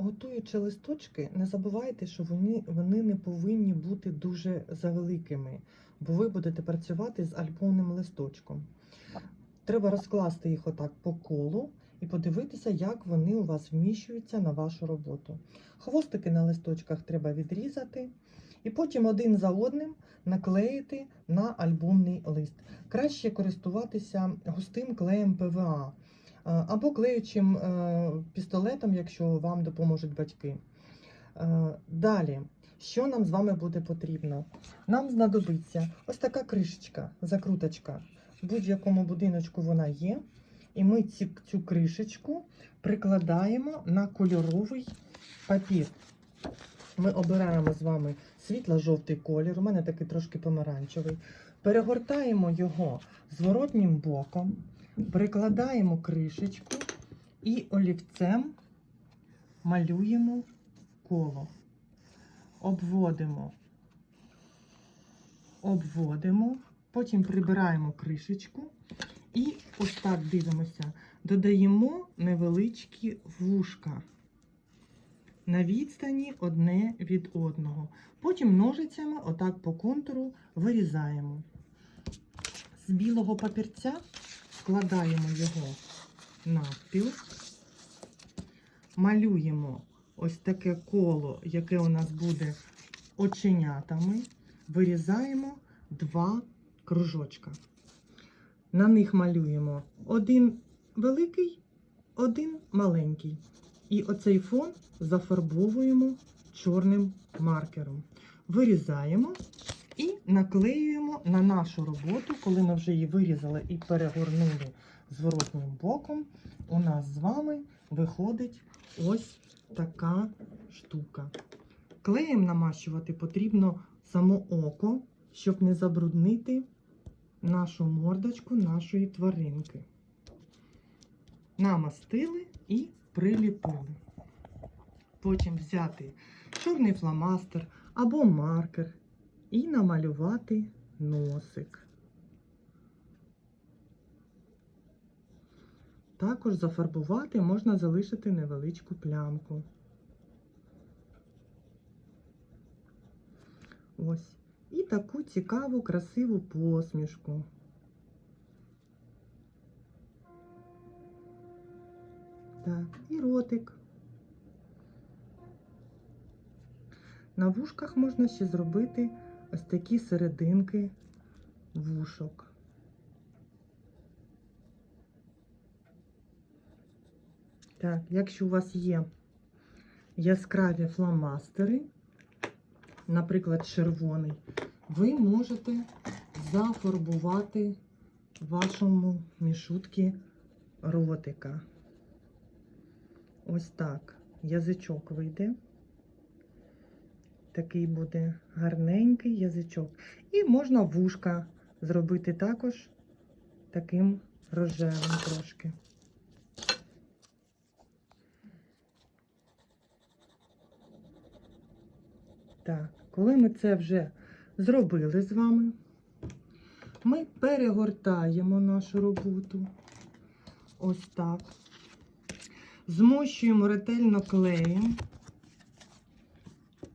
Готуючи листочки, не забувайте, що вони, вони не повинні бути дуже завеликими, бо ви будете працювати з альбомним листочком. Треба розкласти їх отак по колу і подивитися, як вони у вас вміщуються на вашу роботу. Хвостики на листочках треба відрізати, і потім один за одним наклеїти на альбомний лист. Краще користуватися густим клеєм ПВА або клеючим е, пістолетом, якщо вам допоможуть батьки. Е, Далі, що нам з вами буде потрібно? Нам знадобиться ось така кришечка, закруточка. В будь-якому будиночку вона є. І ми цю кришечку прикладаємо на кольоровий папір. Ми обираємо з вами світло-жовтий колір, у мене такий трошки помаранчевий. Перегортаємо його зворотнім боком, прикладаємо кришечку і олівцем малюємо коло. Обводимо, обводимо, потім прибираємо кришечку і ось так дивимося. Додаємо невеличкі вушка на відстані одне від одного. Потім ножицями отак по контуру вирізаємо. З білого папірця складаємо його навпіл, малюємо ось таке коло, яке у нас буде оченятами, вирізаємо два кружочка. На них малюємо один великий, один маленький. І оцей фон зафарбовуємо чорним маркером. Вирізаємо наклеюємо на нашу роботу, коли ми вже її вирізали і перегорнули зворотнім боком. У нас з вами виходить ось така штука. Клеєм намащувати потрібно само око, щоб не забруднити нашу мордочку нашої тваринки. Намастили і приліпили. Потім взяти чорний фломастер або маркер і намалювати носик. Також зафарбувати можна залишити невеличку плямку. Ось. І таку цікаву, красиву посмішку. Так, і ротик. На вушках можна ще зробити ось такі серединки вушок. Так, якщо у вас є яскраві фломастери, наприклад, червоний, ви можете зафарбувати вашому мішутки ротика. Ось так. Язичок вийде. Такий буде гарненький язичок. І можна вушка зробити також таким рожевим трошки. Так, коли ми це вже зробили з вами, ми перегортаємо нашу роботу. Ось так. Змощуємо ретельно клеєм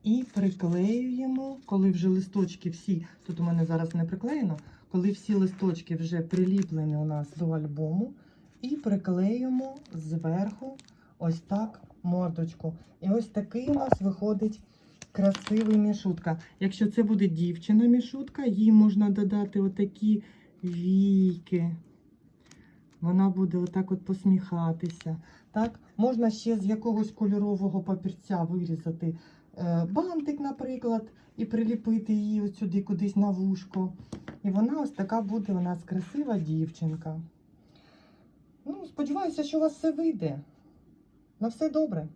і приклеюємо, коли вже листочки всі, тут у мене зараз не приклеєно, коли всі листочки вже приліплені у нас до альбому, і приклеюємо зверху ось так мордочку. І ось такий у нас виходить красивий мішутка. Якщо це буде дівчина мішутка, їй можна додати отакі війки. Вона буде отак от посміхатися. Так, можна ще з якогось кольорового папірця вирізати бантик, наприклад, і приліпити її от сюди кудись на вушко. І вона ось така буде у нас красива дівчинка. Ну, сподіваюся, що у вас все вийде. На все добре.